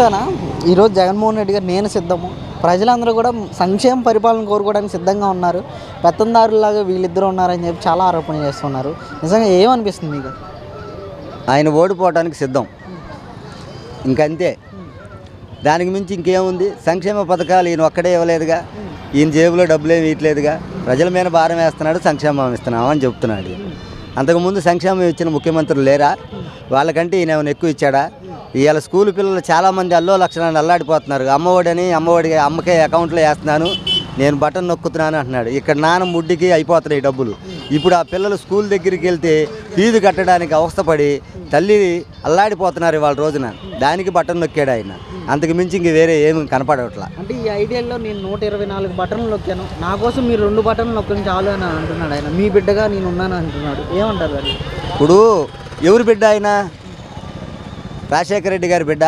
చూసానా ఈరోజు జగన్మోహన్ రెడ్డి గారు నేను సిద్ధము. ప్రజలందరూ కూడా సంక్షేమ పరిపాలన కోరుకోవడానికి సిద్ధంగా ఉన్నారు. పెత్తందారులాగా వీళ్ళిద్దరూ ఉన్నారని చెప్పి చాలా ఆరోపణ చేస్తున్నారు. నిజంగా ఏమనిపిస్తుంది మీకు? ఆయన ఓడిపోవడానికి సిద్ధం. ఇంకంతే. దానికి మించి ఇంకేముంది? సంక్షేమ పథకాలు ఈయన ఒక్కడే ఇవ్వలేదుగా. ఈయన జేబులో డబ్బులు ఏమి ఇవ్వట్లేదుగా ప్రజల మీద భారం వేస్తున్నాడు సంక్షేమం ఇస్తున్నామని అని చెప్తున్నాడు. అంతకుముందు సంక్షేమం ఇచ్చిన ముఖ్యమంత్రులు లేరా? వాళ్ళకంటే ఈయన ఏమైనా ఎక్కువ ఇచ్చాడా? ఇవాళ స్కూల్ పిల్లలు చాలామంది అల్లో లక్షణాన్ని అల్లాడిపోతున్నారు. అమ్మఒడని అమ్మఒడి అమ్మకే అకౌంట్లో వేస్తున్నాను. నేను బటన్ నొక్కుతున్నాను అంటున్నాడు. ఇక్కడ నాన్న ముడ్డికి అయిపోతున్నాయి డబ్బులు. ఇప్పుడు ఆ పిల్లలు స్కూల్ దగ్గరికి వెళ్తే ఫీజు కట్టడానికి అవస్థపడి తల్లి అల్లాడిపోతున్నారు ఇవాళ రోజున. దానికి బటన్ నొక్కాడు ఆయన. అంతకు మించి ఇంక వేరే ఏమి కనపడట్లా. అంటే ఈ ఐడియాలో నేను నూట ఇరవై నాలుగు బటన్లు నొక్కాను. నా కోసం మీరు రెండు బటన్లు నొక్కడం చాలు అని అంటున్నాడు ఆయన. మీ బిడ్డగా నేను ఉన్నాను అంటున్నాడు. ఏమంటారు ఇప్పుడు ఎవరు బిడ్డ ఆయన? రాజశేఖర రెడ్డి గారి బిడ్డ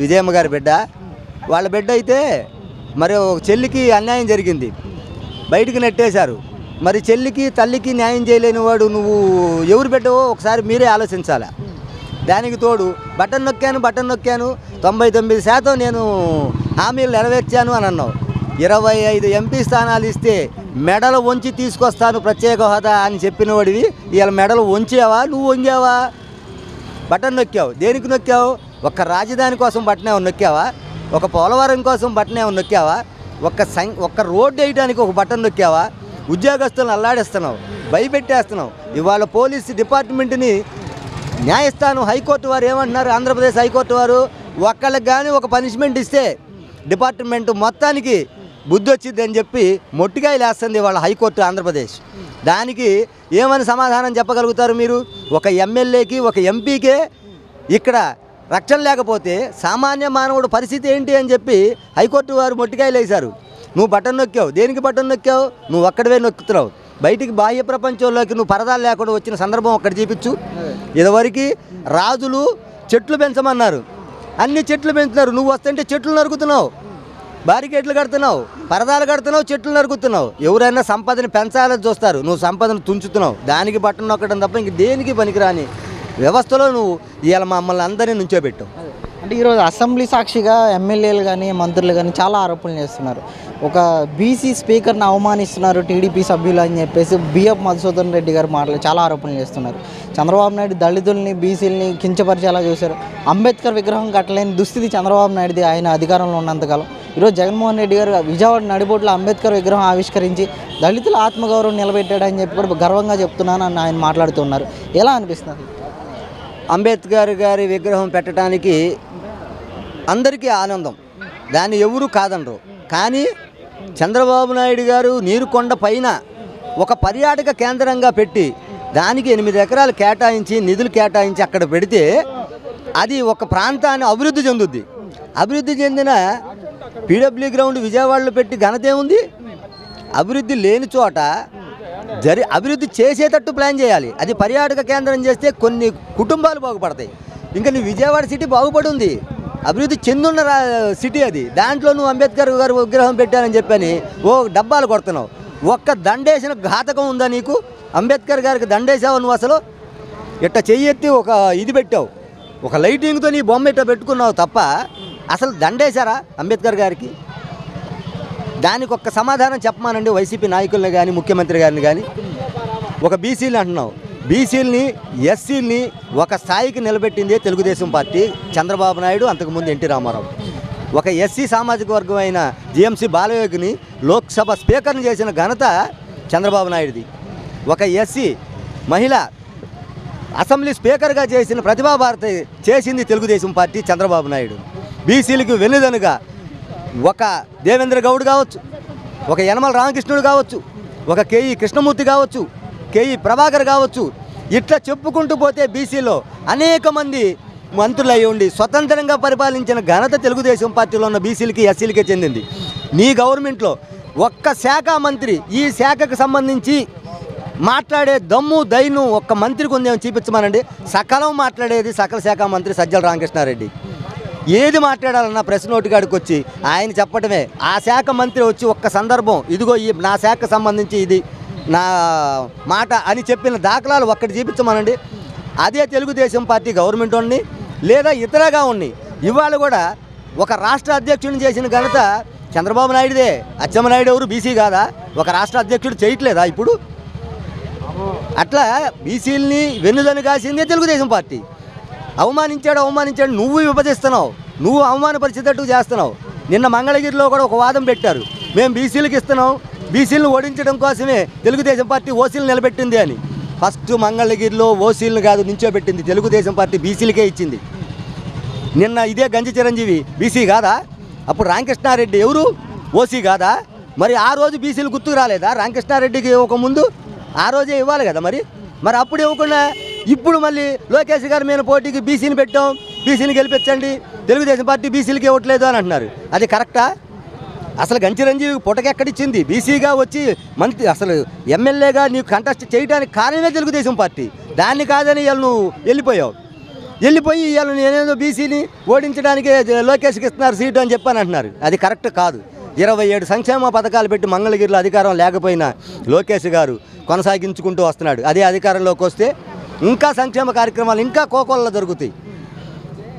విజయమ్మ గారి బిడ్డ వాళ్ళ బిడ్డ అయితే మరి ఒక చెల్లికి అన్యాయం జరిగింది. బయటికి నెట్టేశారు. మరి చెల్లికి తల్లికి న్యాయం చేయలేని వాడు నువ్వు ఎవరు బిడ్డవో ఒకసారి మీరే ఆలోచించాలా? దానికి తోడు బటన్ నొక్కాను బటన్ నొక్కాను తొంభై తొమ్మిది శాతం నేను హామీలు నెరవేర్చాను అని అన్నావు. ఇరవై ఐదు ఎంపీ స్థానాలు ఇస్తే మెడలు వంచి తీసుకొస్తాను ప్రత్యేక హోదా అని చెప్పిన వాడివి ఇలా మెడలు వంచావా? నువ్వు వంగావా? బటన్ నొక్కావు. దేనికి నొక్కావు? ఒక్క రాజధాని కోసం బటన్ ఏమైనా నొక్కావా? ఒక పోలవరం కోసం బటన్ ఏమైనా నొక్కావా? ఒక్క సం ఒక్క రోడ్డు వేయడానికి ఒక బటన్ నొక్కావా? ఉద్యోగస్తులను అల్లాడిస్తున్నావు భయపెట్టేస్తున్నావు. ఇవాళ పోలీస్ డిపార్ట్మెంట్ని న్యాయస్థానం హైకోర్టు వారు ఏమంటున్నారు? ఆంధ్రప్రదేశ్ హైకోర్టు వారు ఒక్కళ్ళకి కానీ ఒక పనిష్మెంట్ ఇస్తే డిపార్ట్మెంట్ మొత్తానికి బుద్ధి వచ్చింది అని చెప్పి మొట్టికాయలు వేస్తుంది వాళ్ళ హైకోర్టు ఆంధ్రప్రదేశ్. దానికి ఏమని సమాధానం చెప్పగలుగుతారు మీరు? ఒక ఎమ్మెల్యేకి ఒక ఎంపీకే ఇక్కడ రక్షణ లేకపోతే సామాన్య మానవుడు పరిస్థితి ఏంటి అని చెప్పి హైకోర్టు వారు మొట్టికాయలు వేశారు. నువ్వు బటన్ నొక్కావు. దేనికి బటన్ నొక్కావు? నువ్వు ఒక్కడవే నొక్కుతున్నావు. బయటికి బాహ్య ప్రపంచంలోకి నువ్వు పరదాలు లేకుండా వచ్చిన సందర్భం ఒక్కడ చూపించు. ఇదివరకు రాజులు చెట్లు పెంచమన్నారు. అన్ని చెట్లు పెంచుతున్నారు నువ్వు వస్తుంటే చెట్లు నరుకుతున్నావు. బారికేట్లు కడుతున్నావు పరదాలు కడుతున్నావు చెట్లు నరుకుతున్నావు. ఎవరైనా సంపదని పెంచాలని చూస్తారు. నువ్వు సంపదను తుంచుతున్నావు. దానికి బట్టను నొక్కడం తప్ప ఇంక దేనికి పనికిరాని వ్యవస్థలో నువ్వు ఇవాళ మమ్మల్ని అందరినీ నుంచోబెట్టావు. అంటే ఈరోజు అసెంబ్లీ సాక్షిగా ఎమ్మెల్యేలు కానీ మంత్రులు కానీ చాలా ఆరోపణలు చేస్తున్నారు. ఒక బీసీ స్పీకర్ని అవమానిస్తున్నారు టీడీపీ సభ్యులు అని చెప్పేసి బిఎఫ్ మధుసూదన్ రెడ్డి గారు మాటలు చాలా ఆరోపణలు చేస్తున్నారు. చంద్రబాబు నాయుడు దళితుల్ని బీసీలని కించపరిచేలా చూశారు. అంబేద్కర్ విగ్రహం కట్టలేని దుస్థితి చంద్రబాబు నాయుడుది ఆయన అధికారంలో ఉన్నంతకాలం. ఈరోజు జగన్మోహన్ రెడ్డి గారు విజయవాడ నడిబోట్లో అంబేద్కర్ విగ్రహం ఆవిష్కరించి దళితుల ఆత్మగౌరవం నిలబెట్టాడని చెప్పి కూడా గర్వంగా చెప్తున్నాను అని ఆయన మాట్లాడుతున్నారు ఎలా అనిపిస్తుంది? అంబేద్కర్ గారి విగ్రహం పెట్టడానికి అందరికీ ఆనందం. దాన్ని ఎవరు కాదనరు కానీ చంద్రబాబు నాయుడు గారు నీరుకొండ పైన ఒక పర్యాటక కేంద్రంగా పెట్టి దానికి ఎనిమిది ఎకరాలు కేటాయించి నిధులు కేటాయించి అక్కడ పెడితే అది ఒక ప్రాంతాన్ని అభివృద్ధి చెందుద్ది. అభివృద్ధి చెందిన పీడబ్ల్యూ గ్రౌండ్ విజయవాడలో పెట్టి ఘనతేముంది అభివృద్ధి లేని చోట జరి అభివృద్ధి చేసేటట్టు ప్లాన్ చేయాలి. అది పర్యాటక కేంద్రం చేస్తే కొన్ని కుటుంబాలు బాగుపడతాయి. ఇంకా నీ విజయవాడ సిటీ బాగుపడి ఉంది. అభివృద్ధి చెందున్న సిటీ అది. దాంట్లో నువ్వు అంబేద్కర్ గారు విగ్రహం పెట్టానని చెప్పని ఓ డబ్బాలు కొడుతున్నావు. ఒక్క దండేసిన ఘాతకం ఉందా నీకు? అంబేద్కర్ గారికి దండేసావు నువ్వు అసలు? ఇట్ట చెయ్యెత్తి ఒక ఇది పెట్టావు. ఒక లైటింగ్తో నీ బొమ్మ ఇట్ట పెట్టుకున్నావు తప్ప అసలు దండేశారా అంబేద్కర్ గారికి? దానికి ఒక్క సమాధానం చెప్పమానండి వైసీపీ నాయకుల్ని కానీ ముఖ్యమంత్రి గారిని కానీ ఒక బీసీలు అంటున్నావు. బీసీలని ఎస్సీలని ఒక స్థాయికి నిలబెట్టిందే తెలుగుదేశం పార్టీ చంద్రబాబు నాయుడు అంతకుముందు ఎన్టీ రామారావు. ఒక ఎస్సీ సామాజిక వర్గం అయిన జిఎంసీ బాలయోగిని లోక్సభ స్పీకర్ని చేసిన ఘనత చంద్రబాబు నాయుడుది. ఒక ఎస్సీ మహిళ అసెంబ్లీ స్పీకర్గా చేసిన ప్రతిభా భారతి చేసింది తెలుగుదేశం పార్టీ చంద్రబాబు నాయుడు. బీసీలకు వెన్నుదనుగా ఒక దేవేంద్ర గౌడ్ కావచ్చు ఒక యనమల రామకృష్ణుడు కావచ్చు ఒక కేఈ కృష్ణమూర్తి కావచ్చు కేఈ ప్రభాకర్ కావచ్చు ఇట్లా చెప్పుకుంటూ పోతే బీసీలో అనేక మంది మంత్రులు అయి ఉండి స్వతంత్రంగా పరిపాలించిన ఘనత తెలుగుదేశం పార్టీలో ఉన్న బీసీలకి ఎస్సీలకే చెందింది. నీ గవర్నమెంట్లో ఒక్క శాఖ మంత్రి ఈ శాఖకు సంబంధించి మాట్లాడే దమ్ము దైను ఒక్క మంత్రికి ఉందేమో చూపించమనండి. సకలం మాట్లాడేది సకల శాఖ మంత్రి సజ్జల రామకృష్ణారెడ్డి. ఏది మాట్లాడాలన్నా ప్రెస్ నోటు కాడికి వచ్చి ఆయన చెప్పటమే. ఆ శాఖ మంత్రి వచ్చి ఒక్క సందర్భం ఇదిగో ఈ నా శాఖకు సంబంధించి ఇది నా మాట అని చెప్పిన దాఖలాలు ఒక్కటి చూపించమనండి. అదే తెలుగుదేశం పార్టీ గవర్నమెంట్ ఉండి లేదా ఇతరగా ఉండి ఇవాళ కూడా ఒక రాష్ట్ర అధ్యక్షుడిని చేసిన ఘనత చంద్రబాబు నాయుడుదే. అచ్చెమ్మనాయుడు ఎవరు? బీసీ కాదా? ఒక రాష్ట్ర అధ్యక్షుడు చేయట్లేదా ఇప్పుడు? అట్లా బీసీలని వెన్నుదని కాసిందే తెలుగుదేశం పార్టీ. అవమానించాడు అవమానించాడు నువ్వు విభజిస్తున్నావు. నువ్వు అవమానపరిచేటట్టు చేస్తున్నావు. నిన్న మంగళగిరిలో కూడా ఒక వాదం పెట్టారు. మేము బీసీలకు ఇస్తున్నాం. బీసీలను ఓడించడం కోసమే తెలుగుదేశం పార్టీ ఓసీలు నిలబెట్టింది అని. ఫస్ట్ మంగళగిరిలో ఓసీలను కాదు నించోబెట్టింది తెలుగుదేశం పార్టీ బీసీలకే ఇచ్చింది. నిన్న ఇదే గంజి చిరంజీవి బీసీ కాదా? అప్పుడు రామకృష్ణారెడ్డి ఎవరు? ఓసీ కాదా? మరి ఆ రోజు బీసీలు గుర్తుకు రాలేదా? రామకృష్ణారెడ్డికి ఒక ముందు ఆ రోజే ఇవ్వాలి కదా మరి? మరి అప్పుడు ఇవ్వకుండా ఇప్పుడు మళ్ళీ లోకేష్ గారు మీద పోటీకి బీసీని పెట్టాం బీసీని గెలిపించండి తెలుగుదేశం పార్టీ బీసీలకి ఇవ్వట్లేదు అని అంటున్నారు. అది కరెక్టా? అసలు గంచిరంజీవి పుటకెక్కడిచ్చింది బీసీగా వచ్చి మంత్రి అసలు ఎమ్మెల్యేగా నీకు కంటెస్ట్ చేయడానికి కారణమే తెలుగుదేశం పార్టీ. దాన్ని కాదని వీళ్ళు నువ్వు వెళ్ళిపోయావు. వెళ్ళిపోయి వీళ్ళు నేనేదో బీసీని ఓడించడానికి లోకేష్కి ఇస్తున్నారు సీటు అని చెప్పని అంటున్నారు. అది కరెక్ట్ కాదు. ఇరవై ఏడు సంక్షేమ పథకాలు పెట్టి మంగళగిరిలో అధికారం లేకపోయినా లోకేష్ గారు కొనసాగించుకుంటూ వస్తున్నాడు. అదే అధికారంలోకి వస్తే ఇంకా సంక్షేమ కార్యక్రమాలు ఇంకా కోకోల్లో జరుగుతాయి.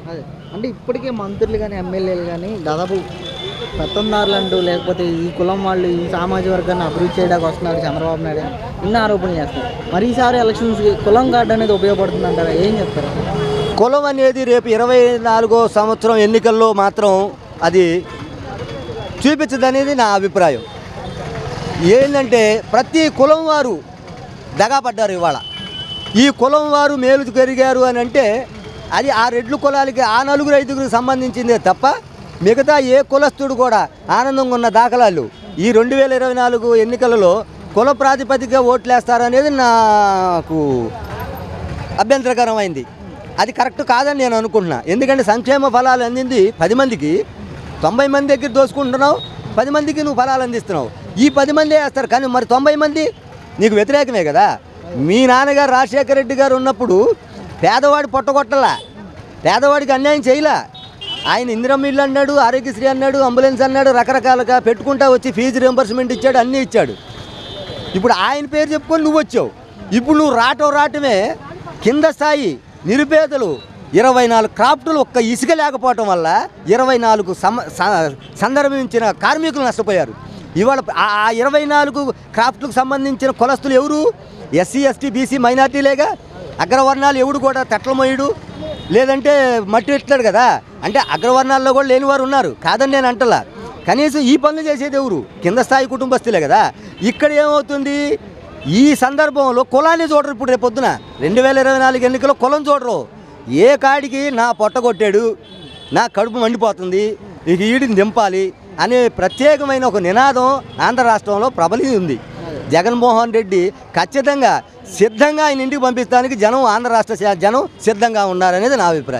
అదే. అంటే ఇప్పటికే మంత్రులు కానీ ఎమ్మెల్యేలు కానీ దాదాపు పెత్తందారులు అంటూ లేకపోతే ఈ కులం వాళ్ళు ఈ సామాజిక వర్గాన్ని అభివృద్ధి చేయడానికి వస్తున్నారు చంద్రబాబు నాయుడు అని ఇన్న ఆరోపణలు చేస్తారు మరి ఈసారి ఎలక్షన్స్కి కులం కార్డు అనేది ఉపయోగపడుతుంది అంటారా ఏం చెప్తారు? కులం అనేది రేపు ఇరవై నాలుగో సంవత్సరం ఎన్నికల్లో మాత్రం అది చూపించదనేది నా అభిప్రాయం. ఏంటంటే ప్రతి కులం వారు దగాపడ్డారు ఇవాళ. ఈ కులం వారు మేలు పెరిగారు అని అంటే అది ఆ రెడ్లు కులాలకి ఆ నలుగురు ఐదుగురికి సంబంధించిందే తప్ప మిగతా ఏ కులస్తుడు కూడా ఆనందంగా ఉన్న దాఖలాలు. ఈ రెండు వేల ఇరవై నాలుగు ఎన్నికలలో కుల ప్రాతిపదికగా ఓట్లేస్తారనేది నాకు అభ్యంతరకరమైంది. అది కరెక్ట్ కాదని నేను అనుకుంటున్నా. ఎందుకంటే సంక్షేమ ఫలాలు అందింది పది మందికి. తొంభై మంది దగ్గర దోసుకుంటున్నావు పది మందికి నువ్వు ఫలాలు అందిస్తున్నావు. ఈ పది మంది వేస్తారు కానీ మరి తొంభై మంది నీకు వ్యతిరేకమే కదా? మీ నాన్నగారు రాజశేఖర రెడ్డి గారు ఉన్నప్పుడు పేదవాడి పొట్టగొట్టలా. పేదవాడికి అన్యాయం చేయలా. ఆయన ఇందిరమ్మ ఇల్లు అన్నాడు ఆరోగ్యశ్రీ అన్నాడు అంబులెన్స్ అన్నాడు రకరకాలుగా పెట్టుకుంటా వచ్చి ఫీజు రింబర్స్మెంట్ ఇచ్చాడు అన్నీ ఇచ్చాడు. ఇప్పుడు ఆయన పేరు చెప్పుకొని నువ్వు వచ్చావు. ఇప్పుడు నువ్వు రావటం రావటమే కింద స్థాయి నిరుపేదలు ఇరవై నాలుగు క్రాఫ్టులు ఒక్క ఇసుక లేకపోవటం వల్ల ఇరవై నాలుగు సమ సందర్భించిన కార్మికులు నష్టపోయారు. ఇవాళ ఆ- ఇరవై నాలుగు క్రాఫ్ట్లకు సంబంధించిన కులస్తులు ఎవరు? ఎస్సీ ఎస్టీ బీసీ మైనార్టీలేగా? అగ్రవర్ణాలు ఎవడు కూడా తెట్లమోయుడు లేదంటే మట్టి ఎట్లాడు కదా? అంటే అగ్రవర్ణాల్లో కూడా లేనివారు ఉన్నారు. కాదని నేను అంటలా. కనీసం ఈ పనులు చేసేది ఎవరు? కింద స్థాయి కుటుంబస్తులే కదా. ఇక్కడ ఏమవుతుంది? ఈ సందర్భంలో కులాన్ని చూడరు ఇప్పుడు రేపు పొద్దున. రెండు వేల ఇరవై నాలుగు ఎన్నికల్లో కులం చూడరు. ఏ కాడికి నా పొట్ట కొట్టాడు? నా కడుపు మండిపోతుంది. ఇక ఈడిని దింపాలి. అనే ప్రత్యేకమైన ఒక నినాదం ఆంధ్ర రాష్ట్రంలో ప్రబలి ఉంది. జగన్మోహన్ రెడ్డి ఖచ్చితంగా సిద్ధంగా ఆయన ఇంటికి పంపించడానికి జనం ఆంధ్ర రాష్ట్ర జనం సిద్ధంగా ఉన్నారనేది నా అభిప్రాయం.